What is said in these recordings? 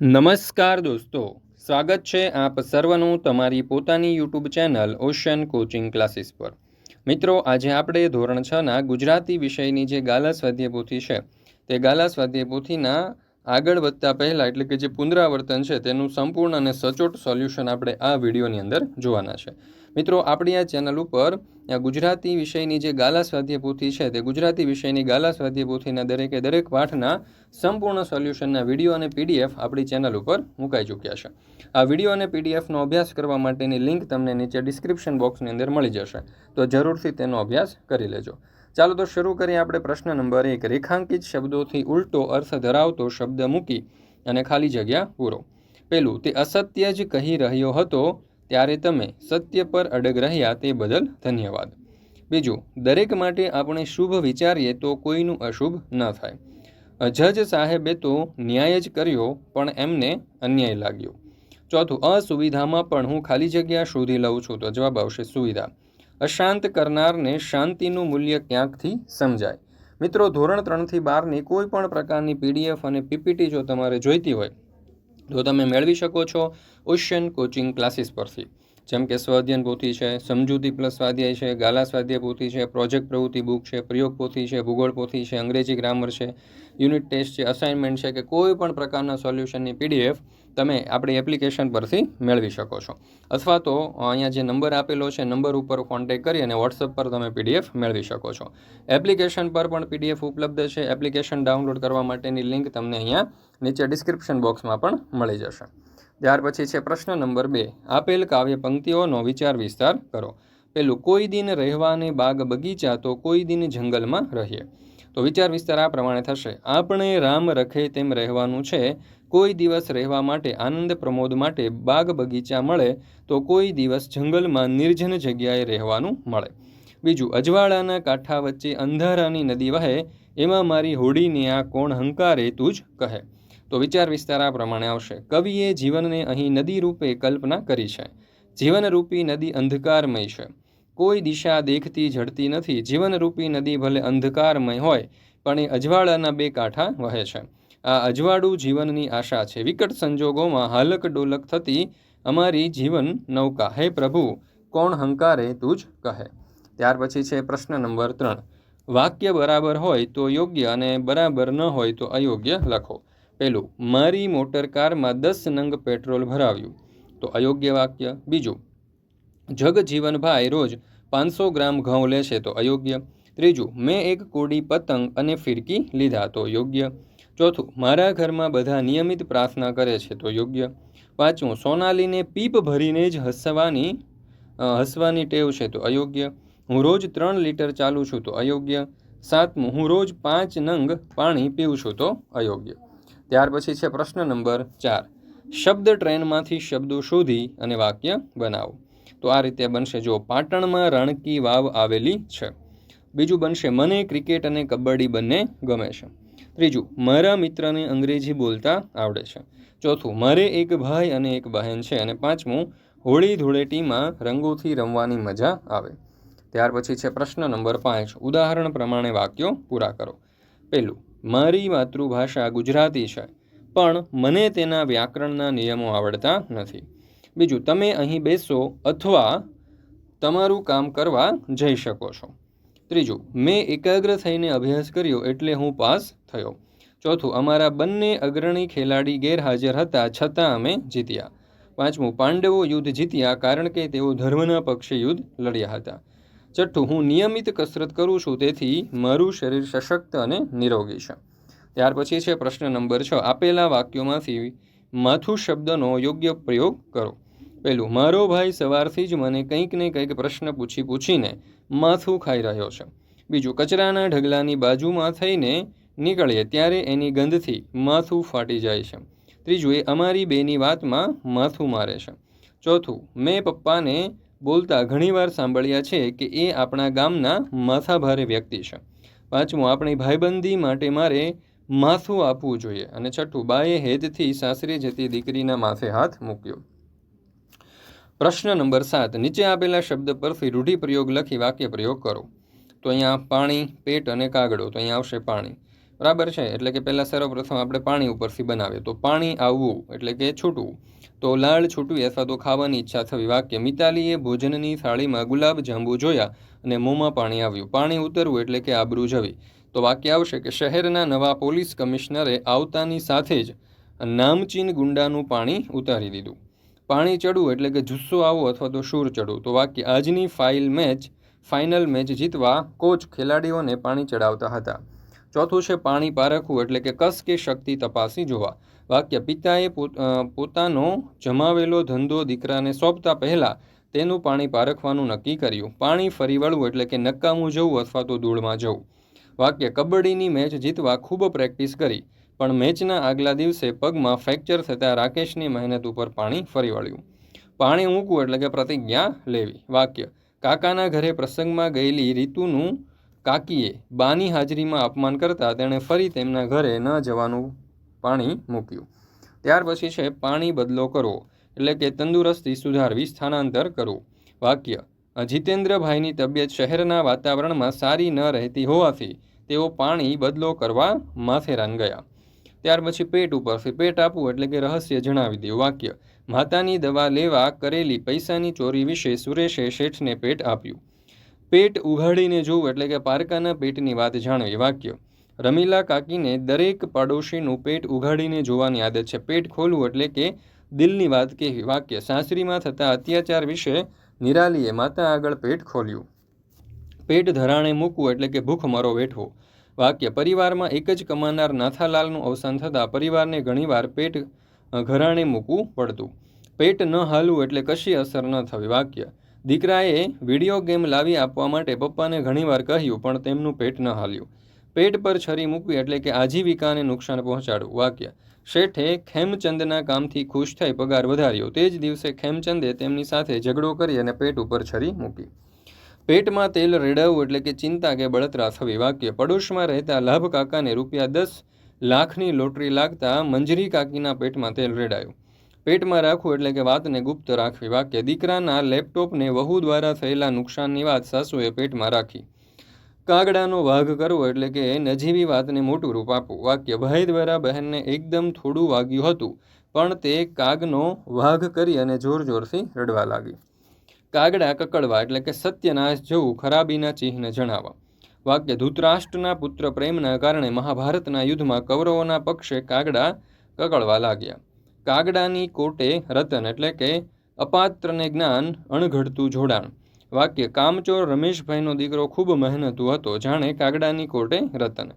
નમસ્કાર દોસ્તો, સ્વાગત છે આપ સર્વનું તમારી પોતાની YouTube channel Ocean Coaching Classes પર. મિત્રો, આજે આપણે ધોરણ છના ગુજરાતી વિષયની જે ગાલા સ્વાધ્યાય પોથી છે, તે ગાલા સ્વાધ્યાય પોથીના આગળ વધતા પહેલાં, એટલે કે જે પુનરાવર્તન છે, તેનું સંપૂર્ણ અને સચોટ સોલ્યુશન આપણે આ વિડીયોની અંદર જોવાના છે. મિત્રો, આપણી આ ચેનલ ઉપર ગુજરાતી વિષયની જે ગાલા સ્વાધ્યાય પોથી છે, તે ગુજરાતી વિષયની ગાલા સ્વાધ્યાય પોથીના દરેકે દરેક પાઠના સંપૂર્ણ સોલ્યુશનના વીડિયો અને પીડીએફ આપણી ચેનલ ઉપર મુકાઈ ચૂક્યા છે. આ વીડિયો અને પીડીએફનો અભ્યાસ કરવા માટેની લિંક તમને નીચે ડિસ્ક્રિપ્શન બોક્સની અંદર મળી જશે. તો જરૂરથી તેનો અભ્યાસ કરી લેજો. ચાલો તો શરૂ કરીએ આપણે પ્રશ્ન નંબર એક. રેખાંકિત શબ્દોથી ઉલટો અર્થ ધરાવતો શબ્દ મૂકી અને ખાલી જગ્યા પૂરો. પેલું તે અસત્ય જ કહી રહ્યો હતો, ત્યારે તમે સત્ય પર અડગ રહ્યા તે બદલ ધન્યવાદ. બીજું, દરેક માટે આપણે શુભ વિચારીએ તો કોઈનું અશુભ ન થાય. જજ સાહેબે તો ન્યાય જ કર્યો, પણ એમને અન્યાય લાગ્યો. ચોથું, અસુવિધામાં પણ હું ખાલી જગ્યા શોધી લઉં છું તો જવાબ આવશે સુવિધા. અશાંત કરનારને શાંતિનું મૂલ્ય ક્યાંકથી સમજાય? મિત્રો, ધોરણ ત્રણથી બારની કોઈ પણ પ્રકારની પીડીએફ અને પીપીટી જો તમારે જોઈતી હોય, તો તમે મેળવી શકો છો ઓશિયન કોચિંગ ક્લાસીસ પરથી. જેમ કે સ્વાધ્યન પોથી છે, સમજૂતી પ્લસ સ્વાધ્યાય છે, ગાલા સ્વાધ્યાય પોથી છે, પ્રોજેક્ટ પ્રવૃત્તિ બુક છે, પ્રયોગ પોથી છે, ભૂગોળ પોથી છે, અંગ્રેજી ગ્રામર છે, યુનિટ ટેસ્ટ છે અસાઇનમેન્ટ છે કે કોઈ પણ પ્રકારના સોલ્યુશનની પીડીએફ તમે આપણી એપ્લિકેશન પરથી મેળવી શકો છો. અથવા તો અહીંયા જે નંબર આપેલો છે નંબર ઉપર કોન્ટેક કરી અને વોટ્સઅપ પર તમે પીડીએફ મેળવી શકો છો. એપ્લિકેશન પર પણ પીડીએફ ઉપલબ્ધ છે. એપ્લિકેશન ડાઉનલોડ કરવા માટેની લિંક તમને અહીંયા નીચે ડિસ્ક્રિપ્શન બોક્સમાં પણ મળી જશે. ત્યાર પછી છે પ્રશ્ન નંબર બે. આપેલ કાવ્ય પંક્તિઓનો વિચાર વિસ્તાર કરો. પેલું, કોઈ દિન રહેવાને બાગ બગીચા, તો કોઈ દિન જંગલમાં રહીએ. તો વિચાર વિસ્તાર આ પ્રમાણે થશે. આપણે રામ રખે તેમ રહેવાનું છે. કોઈ દિવસ રહેવા માટે, આનંદ પ્રમોદ માટે બાગ બગીચા મળે, તો કોઈ દિવસ જંગલમાં નિર્જન જગ્યાએ રહેવાનું મળે. બીજું, અજવાળાના કાંઠા વચ્ચે અંધારાની નદી વહે, એમાં મારી હોડીને આ કોણ હંકારે તું જ કહે. તો વિચાર વિસ્તાર આ પ્રમાણે આવશે. કવિએ જીવનને અહીં નદી રૂપે કલ્પના કરી છે. જીવનરૂપી નદી અંધકારમય છે. કોઈ દિશા દેખતી જડતી નથી. જીવનરૂપી નદી ભલે અંધકારમય હોય, પણ એ અજવાળાના બે કાંઠા વહે છે. આ અજવાળું જીવનની આશા છે. વિકટ સંજોગોમાં હાલક ડોલક થતી અમારી જીવન નૌકા. હે પ્રભુ, કોણ હંકારે તું જ કહે? ત્યાર પછી છે પ્રશ્ન નંબર ત્રણ. વાક્ય બરાબર હોય તો યોગ્ય અને બરાબર ન હોય તો અયોગ્ય લખો. પહેલું, મારી મોટર કારમાં દસ નંગ પેટ્રોલ ભરાવ્યું. તો અયોગ્ય વાક્ય? બીજું જગજીવનભાઈ રોજ પાંચસો ગ્રામ ઘઉં લે છે તો અયોગ્ય? ત્રીજું, મેં એક કોડી પતંગ અને ફિરકી લીધા તો યોગ્ય? ચોથું, મારા ઘરમાં બધા નિયમિત પ્રાર્થના કરે છે તો યોગ્ય? પાંચમું, સોનાલીને પીપ ભરીને જ હસવાની હસવાની ટેવ છે તો અયોગ્ય? હું રોજ ત્રણ લીટર ચાલું છું તો અયોગ્ય? સાતમું, હું રોજ પાંચ નંગ પાણી પીવું છું તો અયોગ્ય? ત્યાર પછી છે પ્રશ્ન નંબર ચાર. શબ્દ ટ્રેનમાંથી શબ્દો શોધી અને વાક્ય બનાવો. તો આ રીતે બનશે જો પાટણમાં રણકી વાવ આવેલી છે. બીજું બનશે મને ક્રિકેટ અને કબડ્ડી બંને ગમે છે. ત્રીજું, મારા મિત્રને અંગ્રેજી બોલતા આવડે છે. ચોથું, મારે એક ભાઈ અને એક બહેન છે અને પાંચમું, હોળી ધૂળેટીમાં રંગોથી રમવાની મજા આવે. ત્યાર પછી છે પ્રશ્ન નંબર પાંચ. ઉદાહરણ પ્રમાણે વાક્યો પૂરા કરો. પહેલું મારી માતૃભાષા ગુજરાતી છે, પણ મને તેના વ્યાકરણના નિયમો આવડતા નથી. બીજું, તમે અહીં બેસો અથવા તમારું કામ કરવા જઈ શકો છો. ત્રીજું, મેં એકાગ્ર થઈને અભ્યાસ કર્યો એટલે હું પાસ થયો. ચોથું, અમારા બંને અગ્રણી ખેલાડી ગેરહાજર હતા છતાં અમે જીત્યા. પાંચમું, પાંડવો યુદ્ધ જીત્યા કારણ કે તેઓ ધર્મના પક્ષે યુદ્ધ લડ્યા હતા. છઠ્ઠું હું નિયમિત કસરત કરું છું, તેથી મારું શરીર સશક્ત અને નિરોગી છે. ત્યાર પછી છે પ્રશ્ન નંબર છ, આપેલા વાક્યોમાંથી માથું શબ્દનો યોગ્ય પ્રયોગ કરો. પહેલું, મારો ભાઈ સવારથી જ મને કંઈક ને કંઈક પ્રશ્ન પૂછી પૂછીને માથું ખાઈ રહ્યો છે. બીજું, કચરાના ઢગલાની બાજુમાં થઈને નીકળીએ, ત્યારે એની ગંધથી માથું ફાટી જાય છે. ત્રીજું, એ અમારી બેની વાતમાં માથું મારે છે. ચોથું, મેં પપ્પાને બોલતા ઘણીવાર સાંભળ્યા છે કે એ આપણા ગામના માથાભારે વ્યક્તિ છે. પાંચમું આપણી ભાઈબંધી માટે મારે માથું આપવું જોઈએ. અને છઠ્ઠું, બાએ હેતથી સાસરી જતી દીકરીના માથે હાથ મૂક્યો. પ્રશ્ન નંબર સાત, નીચે આપેલા શબ્દ પરથી રૂઢિપ્રયોગ લખી વાક્ય પ્રયોગ કરો. તો અહીંયા પાણી, પેટ અને કાગડો, તો અહીંયા આવશે પાણી. બરાબર છે? એટલે કે પહેલાં સર્વપ્રથમ આપણે પાણી ઉપરથી બનાવીએ. તો પાણી આવવું એટલે કે છૂટવું. તો લાળ છૂટવી અથવા તો ખાવાની ઈચ્છા થવી વાક્ય. મિતાલીએ ભોજનની થાળીમાં ગુલાબ જાંબુ જોયા અને મોંમાં પાણી આવ્યું. પાણી ઉતરવું એટલે કે આબરૂ જવી. તો વાક્ય આવશે કે શહેરના નવા પોલીસ કમિશનરે આવતાની સાથે જ નામચીન ગુંડાનું પાણી ઉતારી દીધું. પાણી ચડવું એટલે કે જુસ્સો આવવો અથવા તો શૂર ચડવું. તો વાક્ય, આજની ફાઇલ મેચ, ફાઇનલ મેચ જીતવા કોચ ખેલાડીઓને પાણી ચડાવતા હતા. ચોથું છે પાણી પારખવું, એટલે કે કસ કે શક્તિ તપાસી જોવા વાક્ય, પિતાએ પોતાનો જમાવેલો ધંધો દીકરાને સોંપતા પહેલાં તેનું પાણી પારખવાનું નક્કી કર્યું. પાણી ફરી વળવું, એટલે કે નક્કામું જવું અથવા તો ધૂળમાં જવું. વાક્ય, કબડ્ડીની મેચ જીતવા ખૂબ પ્રેક્ટિસ કરી, પણ મેચના આગલા દિવસે પગમાં ફ્રેક્ચર થતાં રાકેશની મહેનત ઉપર પાણી ફરી વળ્યું. પાણી મૂકવું એટલે કે પ્રતિજ્ઞા લેવી. વાક્ય, કાકાના ઘરે પ્રસંગમાં ગયેલી રીતુનું કાકીએ બાની હાજરીમાં અપમાન કરતાં તેણે ફરી તેમના ઘરે ન જવાનું પાણી મૂક્યું. ત્યાર પછી છે, પાણી બદલો કરવો એટલે કે તંદુરસ્તી સુધારવી, સ્થાનાંતર કરવું. વાક્ય જીતેન્દ્રભાઈની તબિયત શહેરના વાતાવરણમાં સારી ન રહેતી હોવાથી તેઓ પાણી બદલો કરવા માથેરાન ગયા. ત્યાર પછી પેટ ઉપરથી પેટ આપવું, એટલે કે રહસ્ય જણાવી દેવું. વાક્ય, માતાની દવા લેવા કરેલી પૈસાની ચોરી વિશે સુરેશે શેઠને પેટ આપ્યું. પેટ ઉઘાડીને જોવું એટલે કે પારકાના પેટની વાત જાણવી વાક્ય. રમીલા કાકીને દરેક પાડોશીનું પેટ ઉઘાડીને જોવાની આદત છે. પેટ ખોલવું એટલે કે દિલની વાત કહેવી. વાક્ય, સાસરીમાં થતા અત્યાચાર વિશે નિરાલીએ માતા આગળ પેટ ખોલ્યું. પેટ ધરાણે મૂકવું એટલે કે ભૂખમરો વેઠવો. વાક્ય, પરિવારમાં એક જ કમાનાર નાથાલાલનું અવસાન થતાં પરિવારને ઘણીવાર પેટ ઘરાણે મૂકવું પડતું. પેટ ન હાલવું એટલે કશી અસર ન થવી. વાક્ય દીકરાએ વીડિયો ગેમ લાવી આપવા માટે પપ્પાને ઘણીવાર કહ્યું, પણ તેમનું પેટ ન હાલ્યું. પેટ પર છરી મૂકવી એટલે કે આજીવિકાને નુકસાન પહોંચાડવું, વાક્ય. શેઠે ખેમચંદના કામથી ખુશ થઈ પગાર વધાર્યો. તે જ દિવસે ખેમચંદે તેમની સાથે ઝઘડો કરી અને પેટ ઉપર છરી મૂકી. પેટમાં તેલ રેડાવવું એટલે કે ચિંતા કે બળતરા થવી, વાક્ય. પડોશમાં રહેતા લાભ કાકાને રૂપિયા દસ લાખની લોટરી લાગતા મંજરી કાકીના પેટમાં તેલ રેડાયું. પેટમાં રાખવું એટલે કે વાતને ગુપ્ત રાખવી. વાક્ય, દીકરાના લેપટોપને વહુ દ્વારા થયેલા નુકસાનની વાત સાસુએ પેટમાં રાખી. કાગડાનો વાઘ કરવો એટલે કે નજીવી વાતને મોટું રૂપ આપવું. વાક્ય ભાઈ દ્વારા બહેનને એકદમ થોડું વાગ્યું હતું, પણ તે કાગનો વાઘ કરી અને જોર જોરથી રડવા લાગી. કાગડા કકડવા એટલે કે સત્યનાશ જેવું ખરાબીના ચિહ્ન જણાવવા. વાક્ય, ધૂતરાષ્ટ્રના પુત્ર પ્રેમના કારણે મહાભારતના યુદ્ધમાં કૌરવોના પક્ષે કાગડા કકડવા લાગ્યા. કાગડાની કોટે રતન એટલે કે અપાત્રને જ્ઞાન અણઘડતું જોડાણ. વાક્ય, કામચોર રમેશભાઈનો દીકરો ખૂબ મહેનતુ હતો, જાણે કાગડાની કોટે રતન.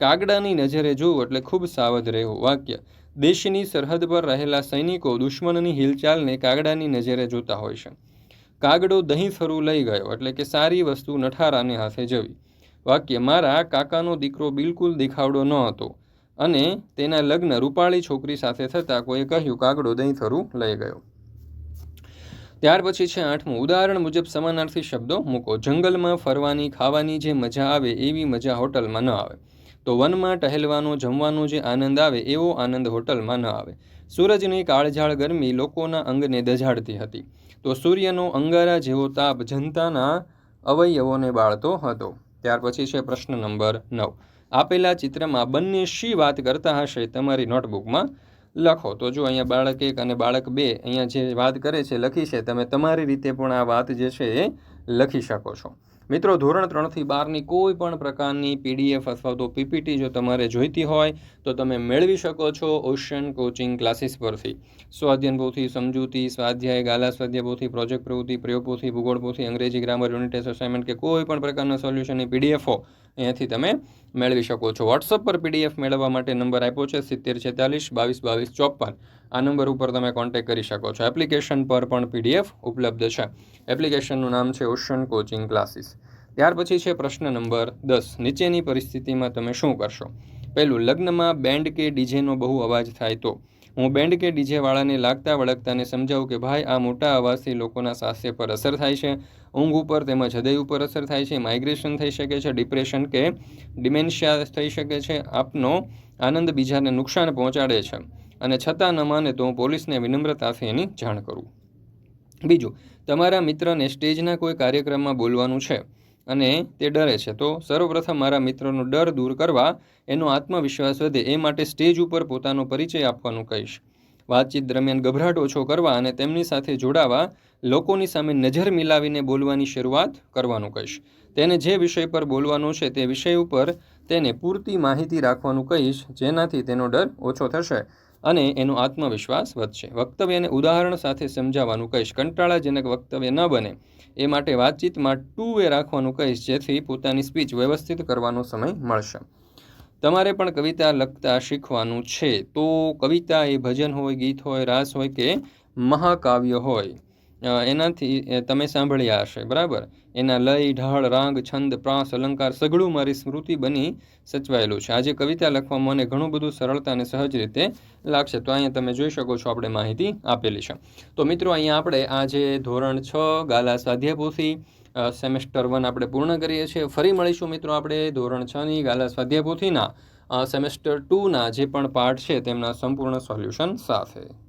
કાગડાની નજરે જોવું એટલે ખૂબ સાવધ રહેવું. વાક્ય, દેશની સરહદ પર રહેલા સૈનિકો દુશ્મનની હિલચાલને કાગડાની નજરે જોતા હોય છે. કાગડો દહીં ફરું લઈ ગયો એટલે કે સારી વસ્તુ નઠારાને હાથે જવી. વાક્ય, મારા કાકાનો દીકરો બિલકુલ દેખાવડો ન હતો. અને તેના લગ્ન રૂપાળી છોકરી સાથે થતાં કોઈએ કહ્યું, કાગડો દહીં થરું, લઈ ગયો. ત્યાર પછી છે આઠમું. ઉદાહરણ મુજબ સમાનાર્થી શબ્દો મૂકો. જંગલમાં ફરવાની, ખાવાની જે મજા આવે એવી મજા હોટલમાં ન આવે. તો વનમાં ટહેલવાનો, જમવાનો જે આનંદ આવે એવો આનંદ હોટલમાં ન આવે. સૂરજની કાળઝાળ ગરમી લોકોના અંગને દઝાડતી હતી. તો સૂર્યનો અંગારા જેવો તાપ જનતાના અવયવોને બાળતો હતો. ત્યાર પછી છે પ્રશ્ન નંબર નવ. આપેલા ચિત્રમાં બંને શી વાત કરતા હશે તમારી નોટબુકમાં? લખો. તો જો અહીંયા બાળક એક અને બાળક બે અહીંયા જે વાત કરે છે, લખી છે, તમે તમારી રીતે પણ આ વાત જે છે એ લખી શકો છો. મિત્રો, ધોરણ ત્રણથી બારની કોઈ પણ પ્રકારની પીડીએફ અથવા તો પીપીટી જો તમારે જોઈતી હોય, તો તમે મેળવી શકો છો ઓશન કોચિંગ ક્લાસીસ પરથી. સ્વાધ્યન પોથી સમજૂતી, સ્વાધ્યાય, ગાલા સ્વાધ્યાય પોથી, પ્રોજેક્ટ પ્રવૃત્તિ, પ્રયોગ પોથી, ભૂગોળ પોથી, અંગ્રેજી ગ્રામર યુનિટ ટેસ્ટ અસાઇનમેન્ટ કે કોઈ પણ પ્રકારના સોલ્યુશનની પીડીએફો અહીંયાથી તમે મેળવી શકો છો. વોટ્સઅપ પર પીડીએફ મેળવવા માટે નંબર આપ્યો છે સિત્તેર છેતાલીસ બાવીસ બાવીસ ચોપન. આ નંબર ઉપર તમે કોન્ટેક્ટ કરી શકો છો. એપ્લિકેશન પર પણ પીડીએફ ઉપલબ્ધ છે. એપ્લિકેશનનું નામ છે ઓશન કોચિંગ ક્લાસીસ ત્યાર પછી છે પ્રશ્ન નંબર દસ. નીચેની પરિસ્થિતિમાં તમે શું કરશો? પહેલું, લગ્નમાં બેન્ડ કે ડીજેનો બહુ અવાજ થાય તો? હું બેન્ડ કે ડીજેવાળાને લાગતા વળગતાને સમજાવું કે ભાઈ, આ મોટા અવાજથી લોકોના સ્વાસ્થ્ય પર અસર થાય છે. ઊંઘ ઉપર તેમજ હૃદય ઉપર અસર થાય છે, માઇગ્રેશન થઈ શકે છે, ડિપ્રેશન કે ડિમેન્શિયા થઈ શકે છે, આપનો આનંદ બીજાને નુકસાન પહોંચાડે છે. અને છતાં ન માને તો હું પોલીસને વિનમ્રતાથી એની જાણ કરું. બીજું, તમારા મિત્રને સ્ટેજના કોઈ કાર્યક્રમમાં બોલવાનું છે. અને તે ડરે છે. તો સર્વપ્રથમ મારા મિત્રનો ડર દૂર કરવા, એનો આત્મવિશ્વાસ વધે એ માટે સ્ટેજ ઉપર પોતાનો પરિચય આપવાનું કહીશ. વાતચીત દરમિયાન ગભરાટ ઓછો કરવા અને તેમની સાથે જોડાવા, લોકોની સામે નજર મિલાવીને બોલવાની શરૂઆત કરવાનું કહીશ. તેને જે વિષય પર બોલવાનો છે તે વિષય ઉપર તેને પૂરતી માહિતી રાખવાનું કહીશ, જેનાથી તેનો ડર ઓછો થશે. અને એનો આત્મવિશ્વાસ વધશે. વક્તવ્યને ઉદાહરણ સાથે સમજાવવાનું કહીશ. કંટાળાજનક વક્તવ્ય ન બને. એ માટે વાતચીતમાં ટુ વે રાખવાનું કહીશ, જેથી પોતાની સ્પીચ વ્યવસ્થિત કરવાનો સમય મળશે. તમારે પણ કવિતા લખતા શીખવાનું છે. તો કવિતા એ ભજન હોય, ગીત હોય, રાસ હોય કે મહાકાવ્ય હોય. એનાથી તમે સાંભળ્યા હશે, બરાબર? એના લય, ઢાળ, રાગ, છંદ, પ્રાસ, અલંકાર સઘળું મારી સ્મૃતિ બની સચવાયેલું છે. આજે કવિતા લખવામાં મને ઘણું બધું સરળતા અને સહજ રીતે લાગશે. તો અહીંયા તમે જોઈ શકો છો આપણે માહિતી આપેલી છે. તો મિત્રો, અહીંયા આપણે આજે ધોરણ છ, ગાલા સ્વાધ્યાયપોથી સેમેસ્ટર વન આપણે પૂર્ણ કરીએ છીએ. ફરી મળીશું મિત્રો આપણે ધોરણ છની ગાલા સ્વાધ્યાયપોથીના સેમેસ્ટર ટુના જે પણ પાર્ટ છે તેમના સંપૂર્ણ સોલ્યુશન સાથે.